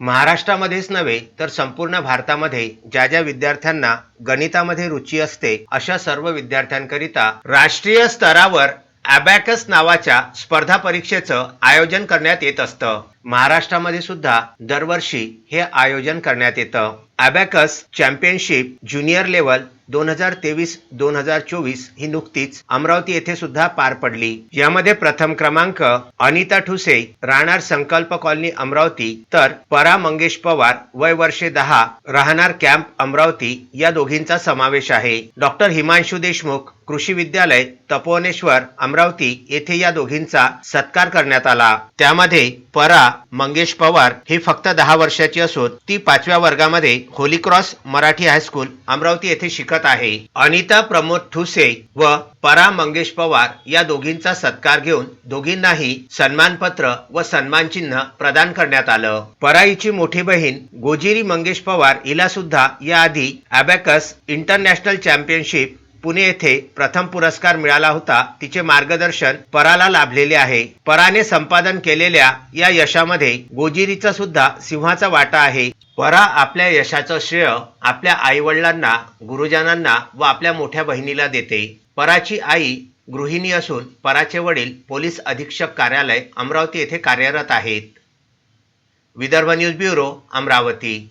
महाराष्ट्रामध्येच नव्हे तर संपूर्ण भारतामध्ये ज्या ज्या विद्यार्थ्यांना गणितामध्ये रुची असते अशा सर्व विद्यार्थ्यांकरिता राष्ट्रीय स्तरावर अबॅकस नावाच्या स्पर्धा परीक्षेचं आयोजन करण्यात येत असतं. महाराष्ट्रामध्ये सुद्धा दरवर्षी हे आयोजन करण्यात येतं. अबॅकस चॅम्पियनशिप ज्युनियर लेवल दोन हजार तेवीस दोन हजार चोवीस ही नुकतीच अमरावती येथे सुद्धा पार पडली. यामध्ये प्रथम क्रमांक अनिता ठुसे राहणार संकल्प कॉलनी अमरावती तर परा मंगेश पवार वय वर्षे दहा राहणार कॅम्प अमरावती या दोघींचा समावेश आहे. डॉक्टर हिमांशु देशमुख कृषी विद्यालय तपोवनेश्वर अमरावती येथे या दोघींचा सत्कार करण्यात आला. त्यामध्ये परा मंगेश पवार ही फक्त दहा वर्षाची असून ती पाचव्या वर्गामध्ये holy cross Marathi high school Amravati येथे शिकत आहे. अनिता प्रमोद ठुसे व परा मंगेश पवार या दोघींचा सत्कार घेऊन दोघींनाही सन्मानपत्र व सन्मान चिन्ह प्रदान करण्यात आलं. पराईची मोठी बहीण गोजिरी मंगेश पवार हिला सुद्धा याआधी अबॅकस इंटरनॅशनल चॅम्पियनशिप पुणे येथे प्रथम पुरस्कार मिळाला होता. तिचे मार्गदर्शन पराला लाभलेले आहे. पराने संपादन केलेल्या या यशामध्ये गोजिरीचा सुद्धा सिंहाचा वाटा आहे. परा आपल्या यशाचं श्रेय आपल्या आई वडिलांना गुरुजनांना व आपल्या मोठ्या बहिणीला देते. पराची आई गृहिणी असून पराचे वडील पोलीस अधीक्षक कार्यालय अमरावती येथे कार्यरत आहेत. Vidarbha news bureau Amravati.